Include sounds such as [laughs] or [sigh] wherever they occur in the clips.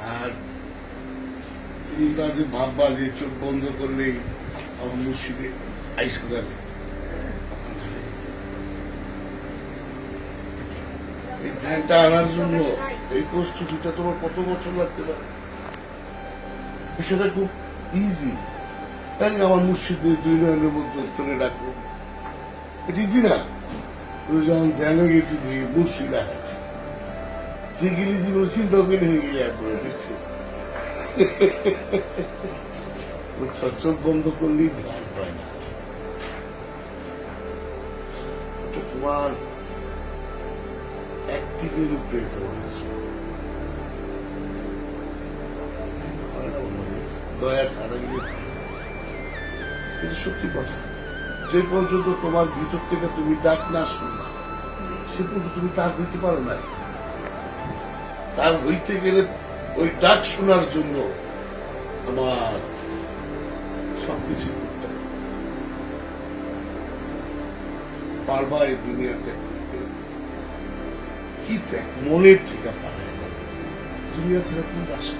আর তুমি যে ভাববা যে চোখ বন্ধ করলেই আমার মুর্শিদে আইসা যাবে এই ধ্যানটা আনার জন্য এই প্রস্তুতিটা তোমার কত বছর লাগতে পারে? বিষয়টা খুব ইজি তাই আমার মুর্শিদের দুই নয়নের মধ্যস্থলে ডাকবো এটা ইজি না? তুমি যখন ধ্যানে গেছি মুর্শিদা যে গেলি জীবন চিন্তা হয়ে গেলে চোখ বন্ধ করলেই ধ্যান হয় না তোমার অ্যাক্টিভের উপরে তোমার আসবে। না বলো? দয়া ছাড়া এটা সত্যি কথা যে পর্যন্ত তোমার ভিতর থেকে তুমি ডাক না শুনবা, সে পর্যন্ত তুমি তার হইতে পারো না তার হইতে গেলে ওই ডাক শোনার জন্য আমার সবকিছু করতে। পারবা এই দুনিয়াতে কি ত্যাগ? মনের থেকে না। দুনিয়া ছেড়ে কোন আছে?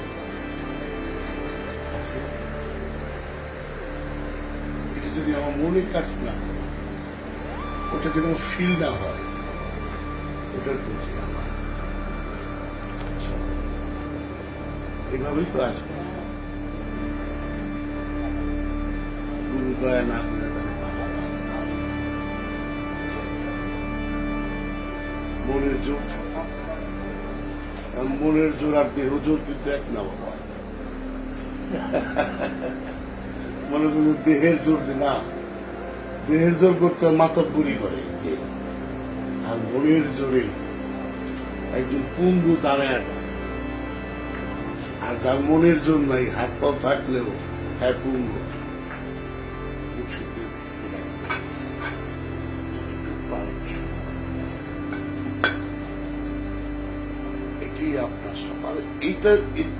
এটা যদি আমার মনের কাজ না ওটা যেন ফিল না হয়, ওটার প্রতি এভাবেই তো আসবে গুরু দয়া না করে। আচ্ছা, মনের জোর মনের জোর আর দেহ জোর কিন্তু এক না বাবা। মনে করি দেহের জোর যে না দেহের জোর করতে মাতব্বরি করে যে। আর মনের জোরে একজন পুঙ্গু দাঁড়ায় যায় আর যার মনের জোর নাই হাত পাও থাকলেও হ্যাঁ। এটাই আপনার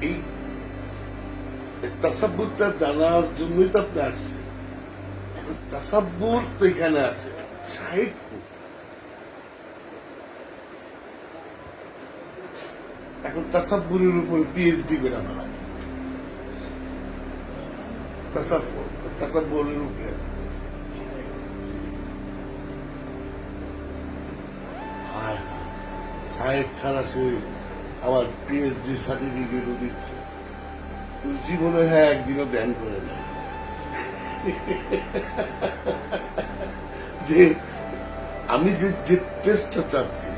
এই- জানার জন্যই তো আপনি এখন তাসাব্বুর তো এখানে আছে। সাহিত্য এখন তাসাব্বুরের উপর পিএইচডি বেড়া ফেলা উপরে। সাহেব ছাড়া আবার পিএইচডি সার্টিফিকেটও দিচ্ছে। জীবনে হ্যাঁ একদিনও ধ্যান করে না যে আমি যে যে টেস্টটা চাচ্ছি,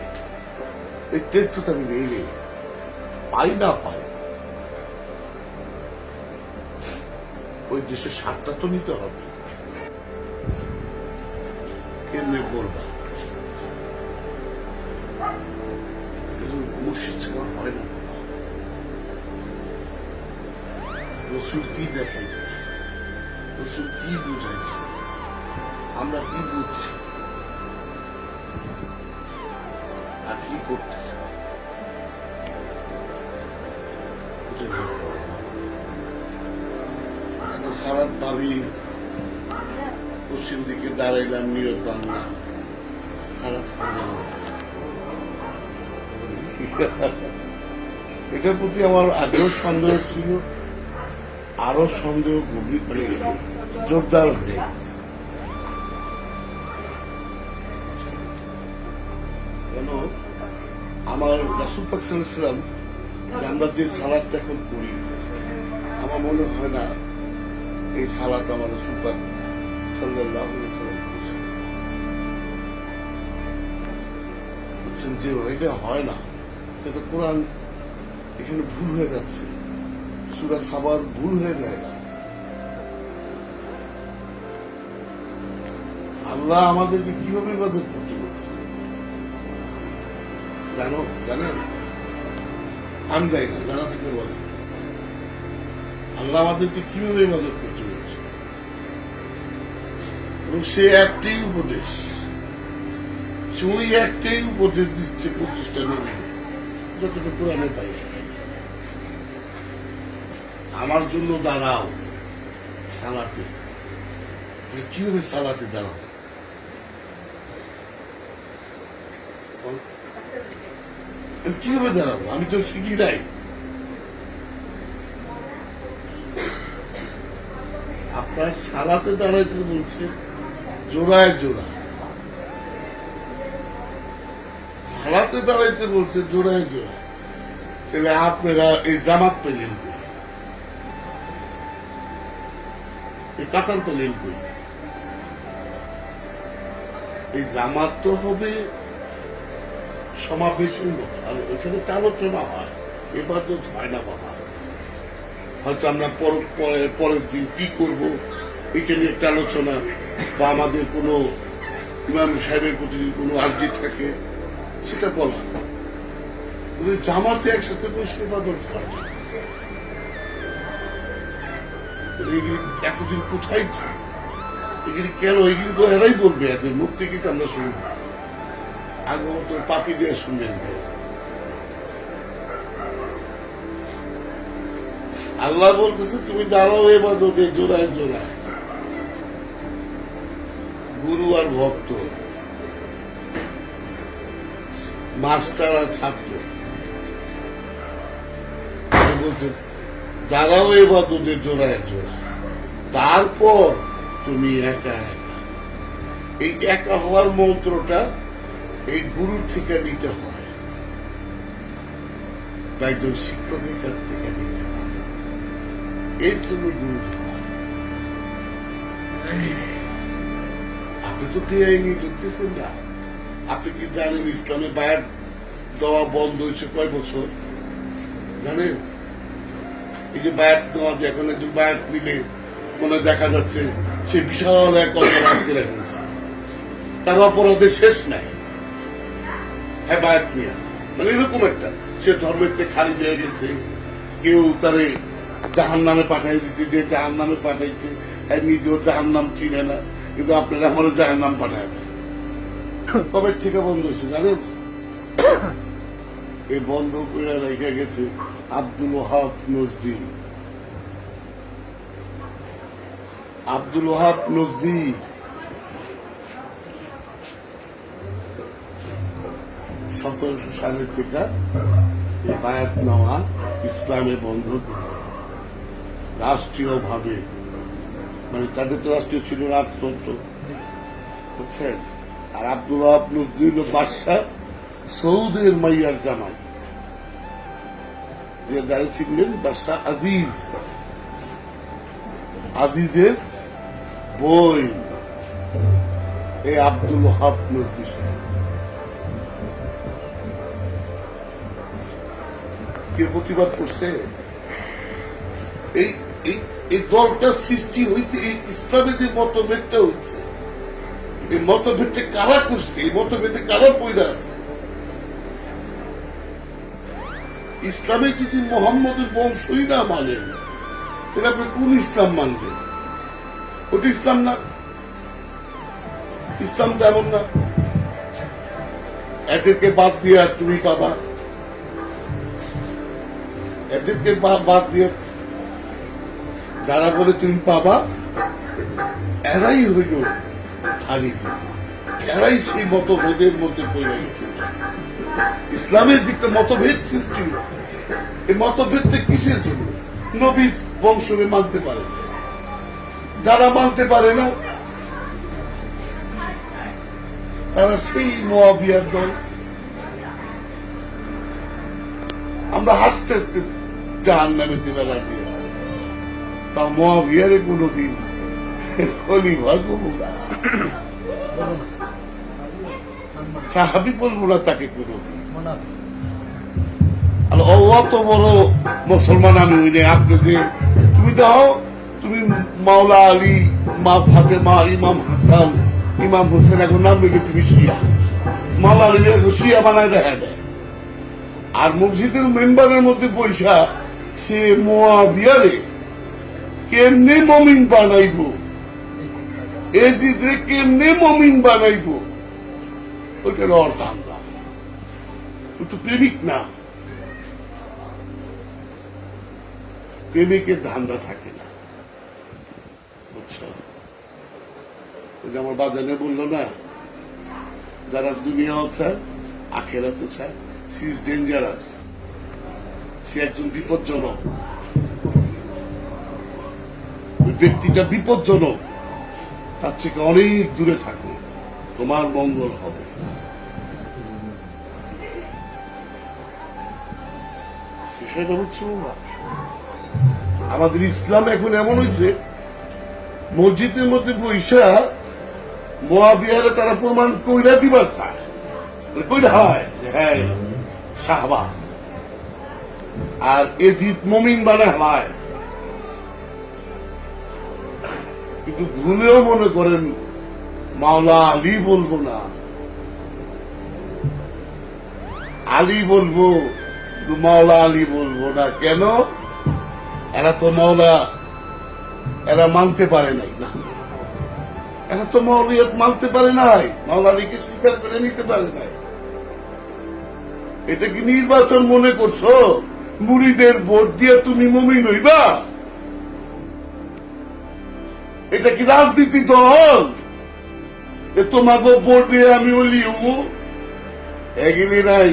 এই টেস্টটা আমি নেই নেই। পাই না পাই। ওই দেশের স্বাদটা তো নিতে হবে। আমরা কি বুঝছি? আর কি করতেছি? সারাত ভাবি পশ্চিম দিকে দাঁড়াইলাম নিয়ত সারাত খাওয়া এটার প্রতি আমার আগেও সন্দেহ ছিল। আরও সন্দেহ, গভীর মানে জোরদার হয়ে গেছে। কেন? আমার রাসুল পাক সাল্লাম আমরা যে সালাদটা এখন করি আমার মনে হয় না এই সালাদ আমার বুঝছেন যে এটা হয় না। সেটা কোরআন এখানে ভুল হয়ে যাচ্ছে। সুরা সাবার ভুল হয়ে যায় না। আল্লাহ আমাদেরকে কীভাবে ইবাদত করতে বলছে? জানো, জানেন? আমি যাই না, জানা থাকলে বলে আল্লাহ আমাদেরকে কীভাবে ইবাদত করতে বলছে? এবং সে একটাই উপদেশ। সে ওই একটাই উপদেশ দিচ্ছে প্রতিষ্ঠা নবীকে যতটা কোরআনে পাই। আমার জন্য দাঁড়াও সালাতে। কীভাবে সালাতে দাঁড়াও? কীভাবে দাঁড়াবো? আমি তো শিখি নাই। আপনার সালাতে দাঁড়াইতে বলছে, জোড়ায় জোড়া সালাতে দাঁড়াইতে বলছে, জোড়ায় জোড়া তাহলে আপনারা এই জামাত পেলেন? এই কাতার পেলেন কই? এই জামাত তো হবে সমাবেশের মতো, আর ওইখানে আলোচনা হয় এবার তো হয় না বাবা হয়তো আমরা পর- পরের দিন কি করব? এটা নিয়ে একটা আলোচনা বা আমাদের কোনো ইমাম সাহেবের প্রতি কোনো আর্জি থাকে, সেটা বলা। জামাতে একসাথে বসে ইবাদত করে এগুলি এতদিন কোথায় এগুলি কেন? এগুলি তো এরাই বলবে, এদের মুখ থেকে তো আমরা শুনব। আগত তো পাপি দিয়ে শুনবেন ভাই। আল্লাহ বলতেছে, তুমি দাঁড়াও এবাদতে জোড়ায় জোড়ায়। গুরু আর ভক্ত, মাস্টার আর ছাত্র। তিনি বলছেন দাঁড়াও এবাদতে জোড়ায় জোড়ায়। তারপর তুমি একা একা। এই একা হওয়ার মন্ত্রটা এই গুরুর থেকে নিতে হয়। একজন শিক্ষকের কাছ থেকে এর। আপনি তো বেআইনি ঢুকতেছেন না। আপনি কি জানেন ইসলামে বায়াত দেওয়া বন্ধ হয়েছে কয় বছর? জানেন? এই যে বায়াত দেওয়া যে এখন একজন বায়াত নিলে মনে দেখা যাচ্ছে সে বিশাল এক অপরাধ করে ফেলছে। তার অপরাধের শেষ নাই। হ্যাঁ বায়াত নিয়ে। মানে এরকম একটা, সে ধর্মের থেকে খালি হয়ে গেছে। কেউ তারে জাহান নামে পাঠাই দিছে, যে জাহান নামে পাঠাইছে নিজেও জাহান নাম চিনে না, কিন্তু আপনারা আমারও জাহান নাম পাঠায় না কবে থেকে বন্ধ হয়েছে জানেন? এই বন্ধ করে রেখে গেছে আব্দুল ওহাব নজদি। আব্দুল ওহাব নজদি। সতেরোশো সালের থেকে এই বায়াত নেওয়া ইসলামে বন্ধ রাষ্ট্রীয় ভাবে মানে তাদের তো রাষ্ট্রীয় ছিল রাজতন্ত্র। বুঝছেন? আর আব্দুল নজদি বাদশাহ সৌদের মাইয়ার জামাই। যে যারা ছিলেন বাদশাহ আজিজ। আজিজের বই। এই আব্দুল ওহাব নজদি সাহেব। কে প্রতিবাদ করছে? এই এই- দলটা সৃষ্টি হয়েছে, এই ইসলামে যে মতভেদটা হয়েছে, এই মতভেদটা কারা করছে, এই মতভেদে কারা পয়লা আছে? ইসলামে যদি মোহাম্মদের বংশই না মানেন তাহলে আপনি কোন ইসলাম মানবেন? ওটা ইসলাম না। ইসলাম তো এমন না। এদেরকে বাদ দিয়ে তুমি পাবা। এদেরকে বাদ দিয়ে যারা বলে তুমি পাবা, এরাই হইল খারিজি এরাই সেই মতভেদের মধ্যে পড়ে গেছে। ইসলামের যে মতভেদ সৃষ্টি হয়েছে, এই মতভেদটা কিসের জন্য? নবীর বংশকে মানতে পারে যারা মানতে পারে না, তারা সেই মোয়াবিয়ার দল। আমরা হাসতে হাসতে জাহান নামে দিয়েছি কোনোদিন বলব না তাকে কোনোদিন। অত বড় মুসলমান আমি। আপনি যে তুমি দাও, তুমি মাওলা আলী, মা ইমাম হাসান, ইমাম হোসেন এখন নাম রেখে তুমি শিয়া। মাওলা আলী শিয়া বানায় দেখা দেয় আর মসজিদের মেম্বারের মধ্যে পয়সা সে মোয়া বিয়ারে কেমনে মমিন বানাইব? এজিদে কেমনে মমিন বানাইব? ওইটার অর্থ আন্দা ও তো প্রেমিক না। প্রেমিকের ধান্দা থাকে না। বুঝছ? আমার বাজানে বলল না, যারা দুনিয়াও চায় আখেরা তো চায় সি ইজ ডেঞ্জারাস। সে একজন বিপজ্জনক। ব্যক্তিটা বিপজ্জনক, তার থেকে অনেক দূরে থাকো তোমার মঙ্গল হবে। আমাদের ইসলাম এখন এমন হয়েছে, মসজিদের মধ্যে বৈশা মহাবিহারে তারা প্রমাণ কইরা দিবার চায়। কইরা হয় হ্যাঁ শাহবা আর এজিদ মমিন বানা হয়। কিন্তু ভুলেও মনে করেন, মাওলা আলী বলব না। আলী বলব মাওলা আলী বলব না। কেন? এরা তো মাওলা, এরা মানতে পারে নাই। এরা তো মাওলিয়ত মানতে পারে নাই। মাওলা আলীকে স্বীকার করে নিতে পারে নাই। এটা কি নির্বাচন মনে করছ? মুড়িদের ভোট দিয়ে তুমি মমিন হইবা? এটা কি রাজনীতি দল? এ তোমাকে দিয়ে আমি হব। এগিলি নাই,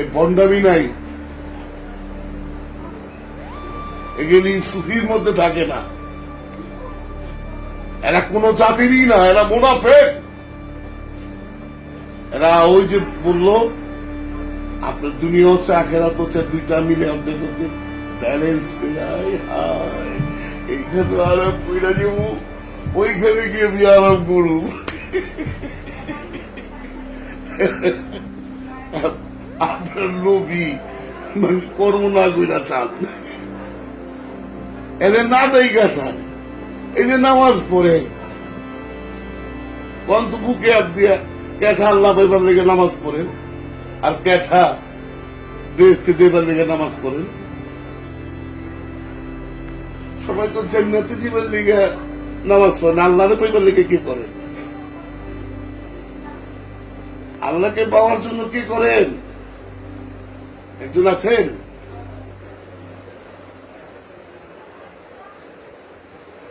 এ বন্ডামি নাই। এগুলি সুফির মধ্যে থাকে না। এরা কোন জাতিরই না, এরা মুনাফেক। এরা ওই যে বলল, আপনার দুনিয়া হচ্ছে আখেরা তো হচ্ছে, দুইটা মিলে অর্ধেক ব্যালেন্স এইখানে আরাম কইরা ওইখানে গিয়ে আমি আরাম করব। আপনার লোভী মানে কর্ম না কইরা চান এদের না দেই গেছেন এই যে নামাজ পড়ে কন্ত বুকে হাত দিয়া ক্যাঠা আল্লাহ পাইবার লেগে নামাজ পড়েন? আর ক্যাঠা বেসতে যেবার লেগে নামাজ পড়েন? সবাই তো জান্নাতে জীবন লেগে নামাজ পড়েন আল্লাহরে পাইবার লেগে কি করেন আল্লাহকে পাওয়ার জন্য কি করেন? একজন আছেন?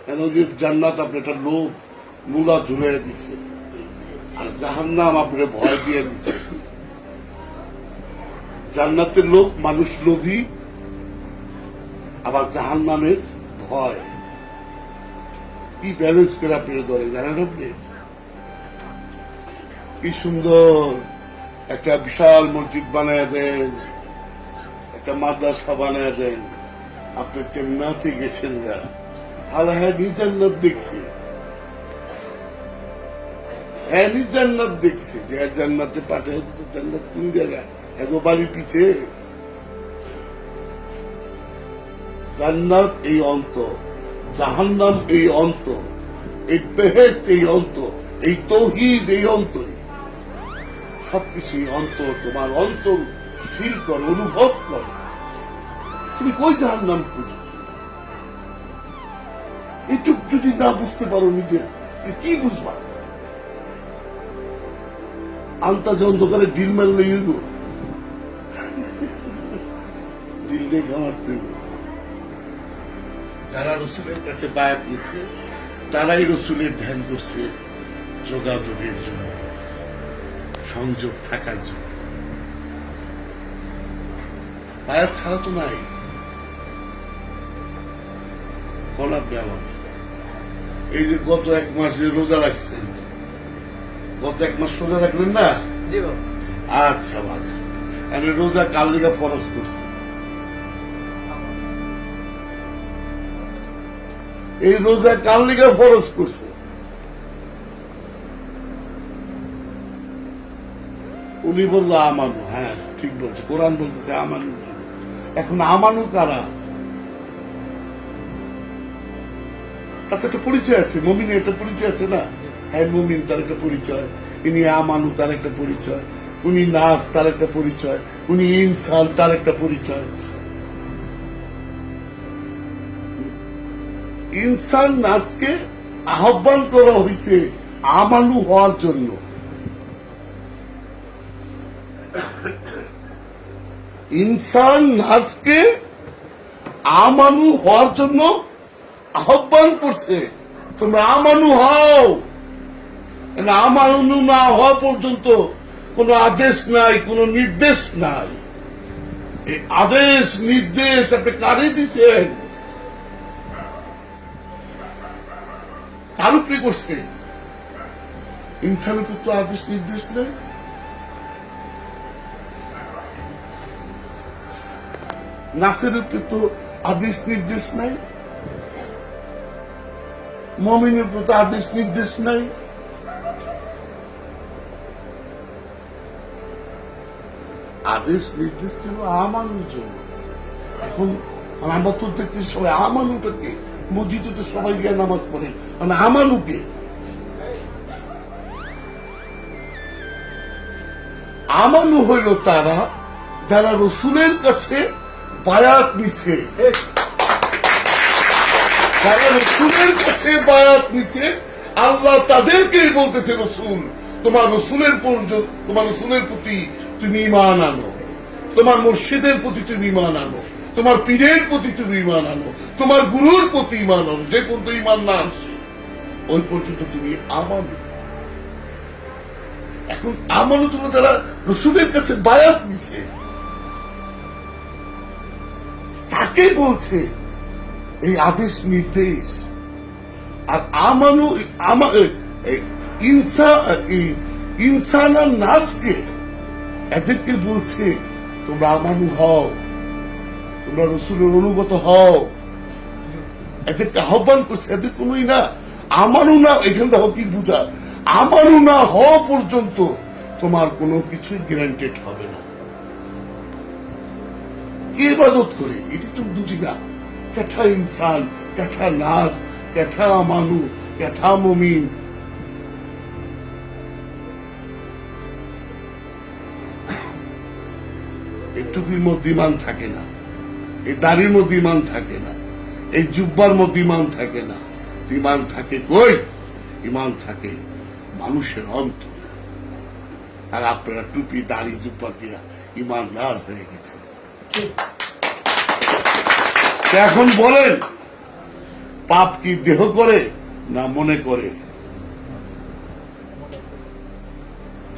কেন যে জান্নাত আপনি একটা লোভ, মূলা ঝুলাই দিছে। আর জাহান্নাম আপনি ভয় দিয়ে দিছে। জান্নাতের লোক মানুষ লোভী, আবার জাহান্নামের ভয়। কি ব্যালেন্স ধরে জানেন আপনি? কি সুন্দর একটা বিশাল মসজিদ বানায় দেন একটা মাদ্রাসা বানায় দেন। আপনি গেছেন না আর হ্যাঁ নি জান্নাত দেখছি। হ্যাঁ নি জান্নাত দেখছি যে হ্যাঁ, জান্নাতে পাঠিয়ে দিচ্ছে জান্নাত কোন জায়গায়? এগো বাড়ির পিছে। জান্নাত এই অন্ত, জাহান্নাম এই অন্ত, এই এই অন্ত, এই তৌহিদ এই অন্তরে। সবকিছু অন্তর তোমার অন্তর ফিল অনুভব করে। তুমি কই জাহান্নাম খুঁজো? এটুক যদি না বুঝতে পারো নিজে কি বুঝবা? আন্তাজ অন্ধকারে ডিল মারলে ইউব [laughs] ডিল দেখে মারতে হইব। যারা রসুলের কাছে বায়াত নিচ্ছে তারাই রসুলের ধ্যান করছে যোগাযোগের জন্য সংযোগ থাকার জন্য। বায়াত ছাড়া তো নাই। কলাপ ব্যবহার। এই যে গত এক মাস যে রোজা রাখছেন গত এক মাস রোজা রাখলেন না? আচ্ছা ভালো আমি রোজা কাল লিগা ফরজ করছি এই রোজা কাল লিগা ফরজ করছে? উনি বলল, আমানু। হ্যাঁ ঠিক বলছে। কোরআন বলতেছে আমানু এখন আমানু কারা? একটা পরিচয় আছে। মমিনের একটা পরিচয় আছে না? হ্যাঁ মমিন তার একটা পরিচয়। ইনি আমানু তার একটা পরিচয়। উনি নাস তার একটা পরিচয়। উনি ইনসান তার একটা পরিচয়। ইনসান নাসকে আহ্বান করা হয়েছে আমানু হওয়ার জন্য। ইনসান নাসকে আমানু হওয়ার জন্য আহ্বান করছে। তোমরা আমানু হও। আমানু না হওয়া পর্যন্ত কোনো আদেশ নাই, কোনো নির্দেশ নাই। এই আদেশ, নির্দেশ আপনি কারে দিছেন? কার উপরে করছে। ইনসানের উপর তো আদেশ, নির্দেশ নেই। নাসের উপরে তো আদেশ, নির্দেশ নাই। মমিনের উপর তো আদেশ, নির্দেশ নাই। আদেশ, নির্দেশ ছিল আমানুর জন্য। এখন আমরা তো দেখছি সবাই আমানুটাকে মসজিদে তো সবাই গিয়ে নামাজ পড়েন মানে আমানুকে আমানু হইল তারা যারা রসুলের কাছে বায়াত নিছে। যারা রসুলের কাছে বায়াত নিছে, আল্লাহ তাদেরকেই বলতেছে, রসুল, তোমার রসুলের পর্যন্ত তোমার রসুলের প্রতি তুমি ইমান আনো। তোমার মসজিদের প্রতি তুমি ইমান আনো। তোমার পীরের প্রতি তুমি ইমান আনো। তোমার গুরুর প্রতি ইমান আনো, যে পর্যন্ত ইমান না আসে, ওই পর্যন্ত তুমি আমানো এখন আমানো তোমরা যারা রসুলের কাছে বায়াত দিছে তাকে বলছে, এই আদেশ নির্দেশ। আর আমানু ইনসা ইনসান নাসকে, এদেরকে বলছে, তোমরা আমানু হও, তোমরা রসুলের অনুগত হও। এদেরকে আহ্বান করছে, এদের কোনোই না। আমারও না, এখান থেকে কি বুঝা। আমারও না হওয়া পর্যন্ত তোমার কোনো কিছুই গ্যারান্টেড হবে না। কে ইবাদত করে? এটি তো বুঝি না। ক্যাথা ইনসান ক্যাথা নাস ক্যাথা মানু ক্যাথা মমিন। এই মধ্যে ইমান থাকে না। এই দাড়ির মধ্যে ইমান থাকে না। এই জুব্বার মধ্যে ইমান থাকে না। ইমান থাকে কই? ইমান থাকে মানুষের অন্তর। আর আপনারা টুপি, দাড়ি, জুব্বা দিয়া ইমানদার হয়ে গেছে এখন বলেন, পাপ কি দেহ করে না মনে করে?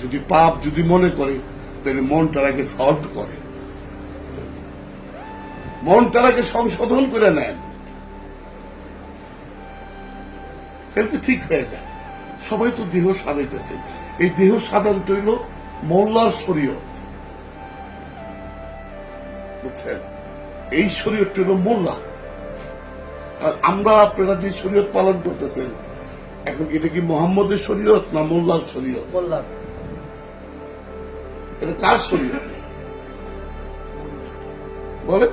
যদি পাপ যদি মনে করে, তাহলে মনটাকে সলভ করে। মনটাকে সংশোধন করে নেন। তাহলে তো ঠিক হয়ে যায়। সবাই তো দেহ সাজাইতেছে। এই দেহ সাজানোটা হইল মোল্লার শরীয়ত বুঝছেন? এই শরীয়তটা হলো মোল্লা আর আমরা আপনারা যে শরীয়ত পালন করতেছেন এখন এটা কি মোহাম্মদের শরীয়ত না মোল্লার শরীয়ত? এটা কার শরীয়ত? বলে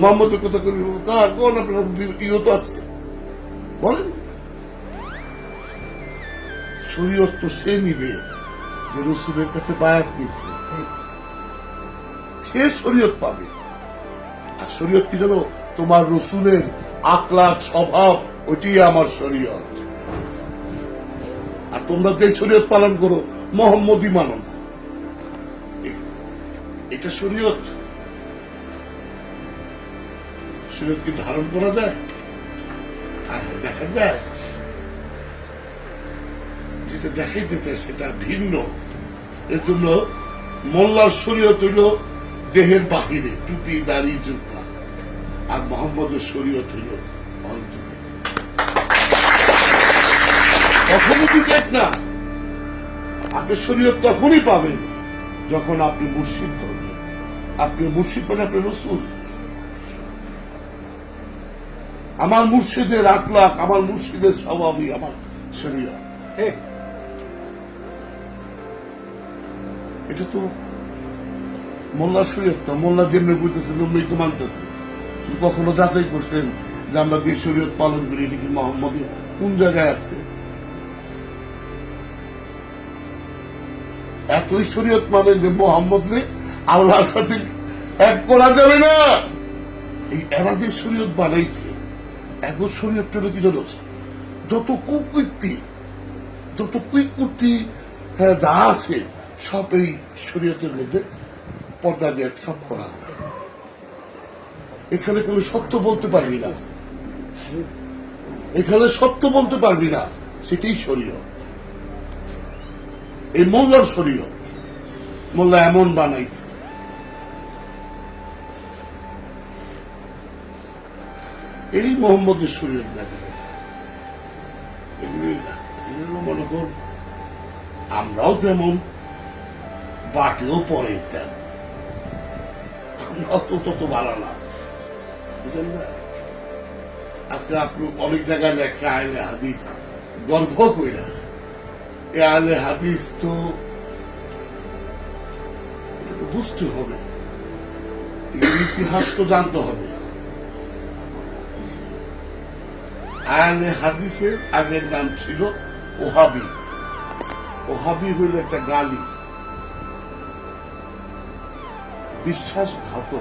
মোহাম্মদের কথা কবি কার? কোন আপনার ইয়ে তো আছে? বলেন। শরীয়ত সে নিবে যে রসুলের কাছে বায়াত সে শরীয়ত পাবে। আর শরীয়ত কি জানো? তোমার রসুলের আকলাক স্বভাব ওইটি আমার শরীয়ত। আর তোমরা যে শরীয়ত পালন করো, মোহাম্মদই মানো না। এটা শরীয়ত। শরীয়ত কি ধারণ করা যায়? দেখা যায় দেখাইতে চায় সেটা ভিন্ন। মোল্লার শরীয়ত হইল দেহের বাহিরে, টুপি, দাড়ি, জুব্বা। আর মোহাম্মদের শরীয়ত হইল অন্তরে। কখনো না? আপনি শরীয়ত তখনই পাবেন যখন আপনি মুর্শিদ ধরবেন আপনি মুর্শিদ মানে আপনি রসুল। আমার মুর্শিদের আখলাক আমার মুর্শিদের স্বভাবই আমার শরীয়ত। ঠিক। এটা তো মোল্লা শরীয়ত তো মোল্লা যেমনি বুঝতেছেন অমনি তো মানতেছে। কখনো যাচাই করছেন যে আমরা যে শরীয়ত পালন করি, এটা কি মোহাম্মদ কোন জায়গায় আছে? এতই শরীয়ত মানেন যে মোহাম্মদ রে আল্লাহর সাথে এক করা যাবে না। এই এরা যে শরীয়ত বানাইছে এখন শরীয়তটা কি জানো যত কুকীর্তি যত কুইকুর্তি হ্যাঁ যা আছে সব এই শরীয়তের মধ্যে পর্দা দিয়ে সব করা এখানে কোনো সত্য বলতে পারবি না। এখানে সত্য বলতে পারবি না, সেটাই শরীয়ত। এই মোল্লার শরীয়ত, মোল্লা এমন বানাইছে। এই মোহাম্মদের শরীয়ত দেখেন মনে কর আমরাও যেমন বাটেও পরে তেন আমরাও তো তত ভালো না। বুঝলেন না? আজকে আপনি অনেক জায়গায় লেখা আইলে হাদিস, গর্ব কইরা। এ আইলে হাদিস তো বুঝতে হবে। ইতিহাস তো জানতে হবে। আয়ালে হাদিসের আগের নাম ছিল ওহাবি। ওহাবি হইল একটা গালি। বিশ্বাসঘাতক।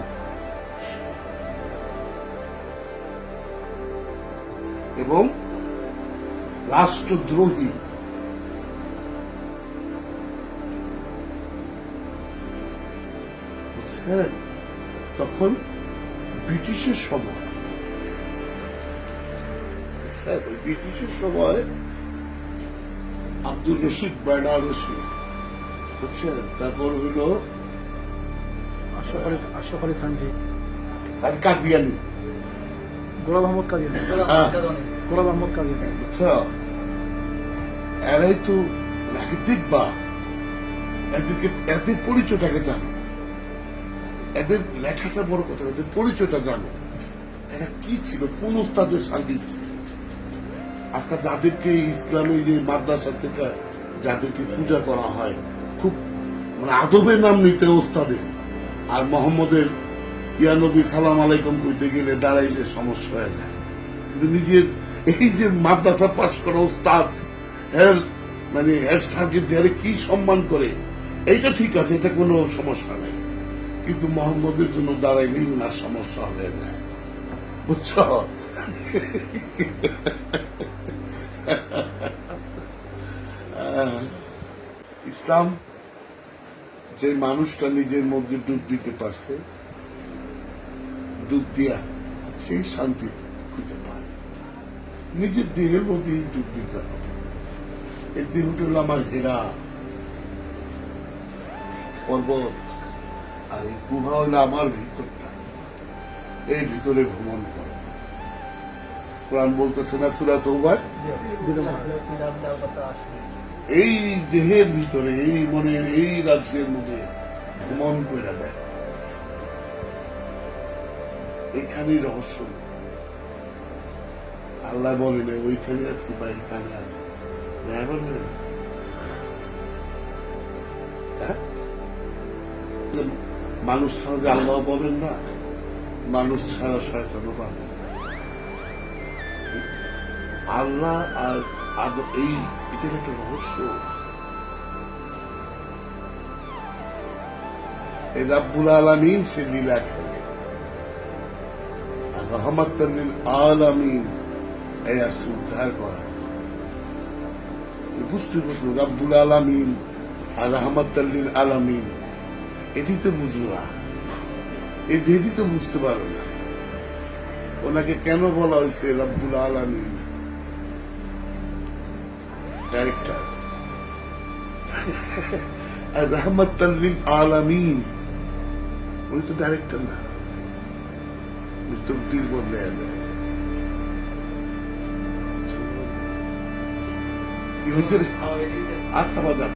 এবং রাষ্ট্রদ্রোহী। বুঝছেন? তখন ব্রিটিশের সময়। ব্রিটিশের সময় আব্দুল রশিদ বেনারসি। বুঝছেন? তারপর হইল আশরাফ আলী আশরাফ আলী থানভি আর কাদিয়ানি গোলাম আহমদ কাদিয়ানি। গোলাম আহমদ কাদিয়ানি আচ্ছা। এরাই তো দেখবা এদেরকে এদের পরিচয়টাকে জানো। এদের লেখাটা বড় কথা এদের পরিচয়টা জানো। এরা কি ছিল? কোন উস্তাদের সাঙ্গীত ছিল? আজকাল যাদেরকে ইসলামে যে মাদ্রাসা থেকে যাদেরকে পূজা করা হয় খুব মানে আদবের নাম নিতে ওস্তাদের আর মোহাম্মদের ইয়ানবী সালাম আলাইকুম কইতে গেলে দাঁড়াইলে সমস্যা হয়ে যায়। কিন্তু নিজের এই যে মাদ্রাসা পাশ করা ওস্তাদ এর মানে এর সাথে যারা কি সম্মান করে, এইটা ঠিক আছে, এটা কোনো সমস্যা নেই। কিন্তু মোহাম্মদের জন্য দাঁড়াইলেই ওনার সমস্যা হয়ে যায়। বুঝছ? ইসলাম যে মানুষটা নিজের মধ্যে ডুব দিতে পারছে ডুব দিয়া সেই শান্তি খুঁজে পায় নিজের দেহের মধ্যেই ডুব দিতে হবে এই দেহটা হলো আমার হেরা পর্বত আর এই গুহা হলো আমার ভিতরটা এই ভিতরে ভ্রমণ করো কোরআন বলতেছে না সুরা তৌবায় এই দেহের ভিতরে, এই মনের, এই রাজ্যের মধ্যে ভ্রমণ করে দেয় এখানেই রহস্য আল্লাহ বলে না ওইখানে আছি বা এখানে আছি হ্যাঁ? মানুষ ছাড়া যে আল্লাহ বলেন না, মানুষ ছাড়া শয়তানও পাবে না। আল্লাহ আর আদ- এই এটার একটা রহস্য রাব্বুল আলামিন সে লীলা খেলে আর রহমাত্তালিল আলামিন এই আসছে উদ্ধার করার বুঝতে বুঝলো রাব্বুল আলামিন আর রহমাত্তালিল আলামিন এটি তো বুঝব না এই ভেদি তো বুঝতে পারো না ওনাকে কেন বলা হয়েছে রাব্বুল আলামিন ডাইরেক্টর রহমত রহমতাল্লিল আলামিন উনি তো ডাইরেক্টর না উনি তো দিল বদলে দেয়? আচ্ছা বাজার